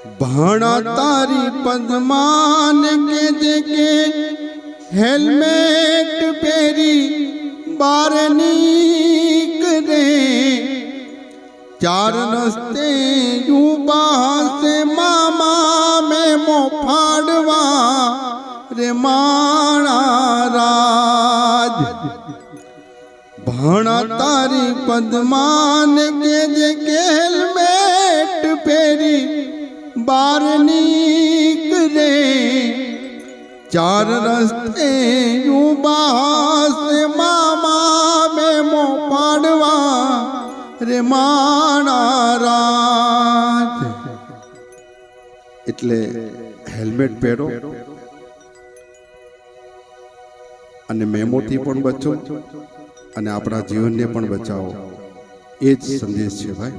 ભાણા તારી પદમાન કે કે હેલ્મેટ પહેરી બાર નીકળે ચાર રસ્તે યુબા સે મામા મેમો ફાડવા રે માણા રાજ ભણા તારી પદમાન કે જે હેલ્મેટ બાર નીકળે, ચાર રસ્તે યુબા મામા મામા મેમો પાડવા, રે માણા રાજ. એટલે હેલ્મેટ પહેરો અને મેમોથી પણ બચો અને આપણા જીવનને પણ બચાવો. એ જ સંદેશ છે ભાઈ.